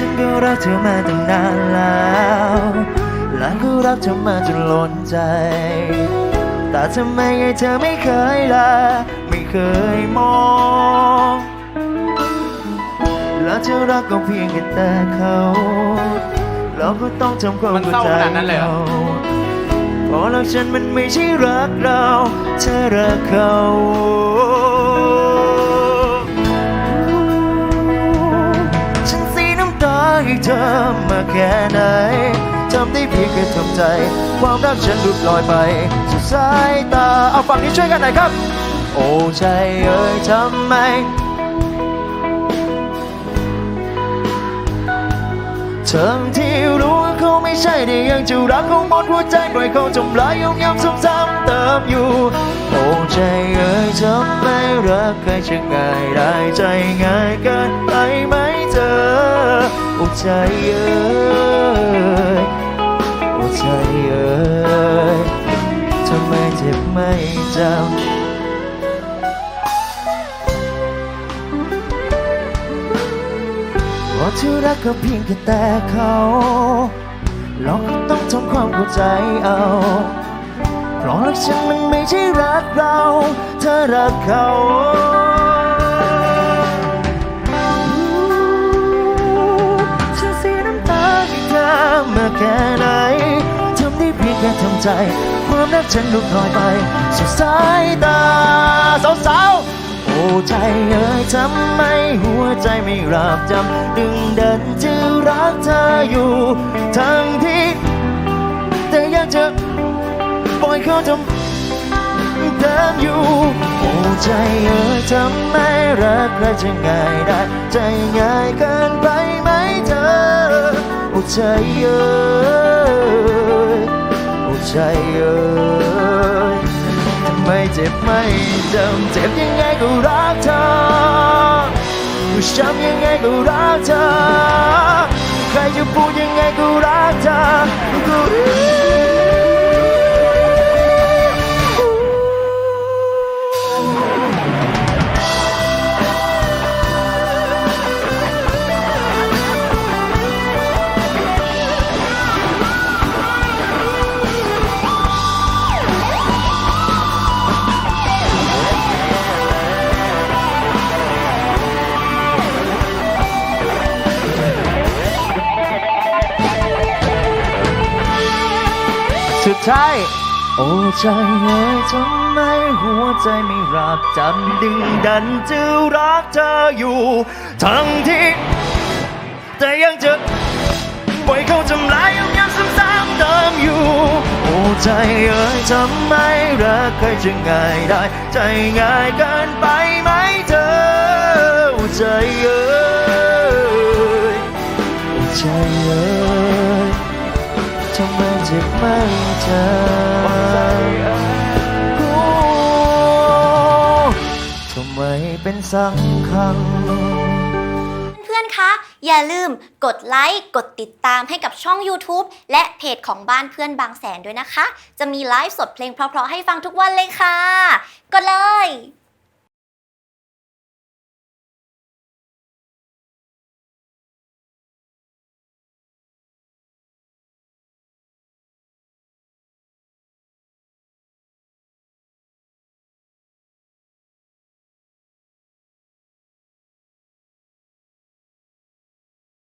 ฉันก็รักเธอมาตั้งนานแล้วและก็รักเธอมาจนล้นใจ แต่ทำไมไงเธอไม่เคยละไม่เคยมองแล้วเธอรักก็เพียงแค่แต่เขา เราก็ต้องทำความมันเข้าเศร้าใจขนาดนั้นเลยเหรอ เพราะรักฉันมันไม่ใช่รักเราเธอรักเขา ธอมาแค่ไหนทำได้เพียงแค่ทำใจ ความรักฉันหลุดลอยไปสู่สายตาเอาฝั่งนี้ช่วยกันหน่อยครับ โอ้ใจเอ่ยทำไมทั้งที่รู้ว่าเขาไม่ใช่ได้ยังจะรักเขาหมดหัวใจปล่อยเขาจมลายย้ำย้ำซ้ำๆเติมอยู่โอ้ใจเอ่ยทำไมรักใครจะง่ายได้ใจง่ายเกินไป ใจเอ่ยโอ้ใจเอ่ยทำไมเจ็บไม่จำเพราที่รักก็เพียงแค่แต่เขาเราก็ต้องทำความเข้าใจเอา เพราะรักฉันมันไม่ใช่รักเรา เธอรักเขา แค่ไหนทำได้เพียงแค่ทำใจ ความรักฉันลุกลอยไปสู่สายตาสาวๆโอ้ใจเอ่ยทำไมหัวใจไม่รับจำดึงดันจะรักเธออยู่ทั้งที่แต่อยากจะปล่อยเขาทำเดิมอยู่โอ้ใจเอ่ยทำไมรักใครจะง่ายได้ ใจง่ายเกินไปไหม ใจเอ้ยโอ้ใจเอ้ยทำไมเจ็บไม่จำเจ็บยังไงก็รักเธอช้ำยังไงก็รักเธอ สุดท้ายโอ้ใจเอ๋ยทำไมหัวใจไม่รับจำดึงดันจะรักเธออยู่ ทั้งที่แต่ยังจะปล่อยเขาทำลายย้ำย้ำซ้ำๆเติมอยู่ โอ้ใจเอ๋ยทำไมรักใครจะง่ายได้ ใจง่ายเกินไปไหมเธอโอ้ใจเอ๋ยโอ้ใจเอ๋ยทำไม จ็บไม่จำโอ้ทำไมเป็นสังคัง เพื่อนๆ คะ อย่าลืมกดไลค์ กดติดตามให้กับช่อง YouTube และเพจของบ้านเพื่อนบางแสนด้วยนะคะ จะมีไลฟ์สดเพลงเพราะๆให้ฟังทุกวันเลยค่ะ กดเลย